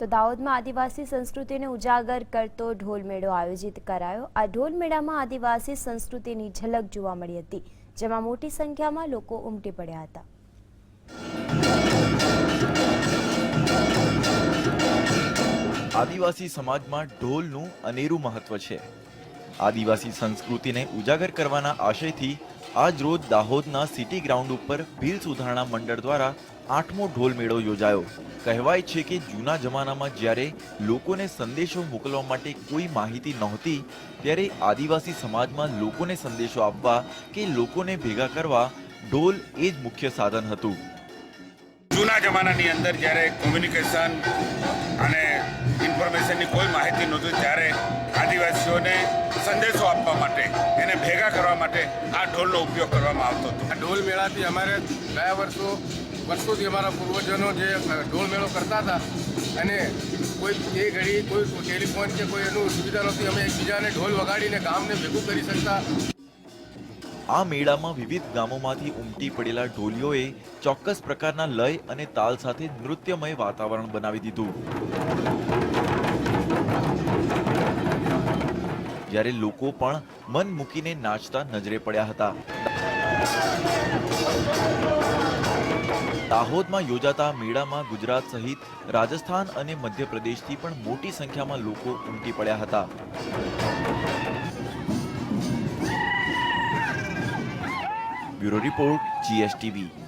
તો દાહોદમાં આદિવાસી સંસ્કૃતિને ઉજાગર કરતો ઢોલ મેળો આયોજિત કરાયો. આ ઢોલ મેળામાં આદિવાસી સંસ્કૃતિની ઝલક જોવા મળી હતી, જેમાં મોટી સંખ્યામાં લોકો ઉમટી પડ્યા હતા. આદિવાસી સમાજમાં ઢોલનું અનેરું મહત્વ છે. આદિવાસી સંસ્કૃતિને ઉજાગર કરવાના આશયથી આજ રોજ દાહોદના સિટી ગ્રાઉન્ડ ઉપર ભીલ સુધારણા મંડળ દ્વારા આઠમો ઢોલ મેળો યોજાયો. કહેવાય છે કે જૂના જમાનામાં જ્યારે લોકોને સંદેશો મોકલવા માટે કોઈ માહિતી નહોતી, ત્યારે આદિવાસી સમાજમાં લોકોને સંદેશો આપવા કે લોકોને ભેગા કરવા ઢોલ એ જ મુખ્ય સાધન હતું. જૂના જમાનાની અંદર જ્યારે કોમ્યુનિકેશન અને ઇન્ફોર્મેશનની કોઈ માહિતી નહોતી, ત્યારે આદિવાસીઓને સંદેશો આપવા માટે એને ભેગા કરવા માટે આ ઢોલનો ઉપયોગ કરવામાં આવતો હતો. આ ઢોલ મેળાથી અમારે ગયા વર્ષો વર્ષોથી અમારા પૂર્વજનો જે ઢોલ મેળો કરતા હતા અને કોઈ એ ઘડી કોઈ ટેલિફોન કે કોઈ એનું સુવિધા નહોતી અમે એકબીજાને ઢોલ વગાડીને ગામને ભેગું કરી શકતા. આ મેળામાં વિવિધ ગામોમાંથી ઉમટી પડેલા ઢોલીઓએ ચોક્કસ પ્રકારના લય અને તાલ સાથે નૃત્યમય વાતાવરણ બનાવી દીધું. જ્યારે લોકો પણ મન મૂકીને નાચતા નજરે પડ્યા હતા. દાહોદમાં યોજાતા મેળામાં ગુજરાત સહિત રાજસ્થાન અને મધ્યપ્રદેશથી પણ મોટી સંખ્યામાં લોકો ઉમટી પડ્યા હતા. Bureau report, GSTV.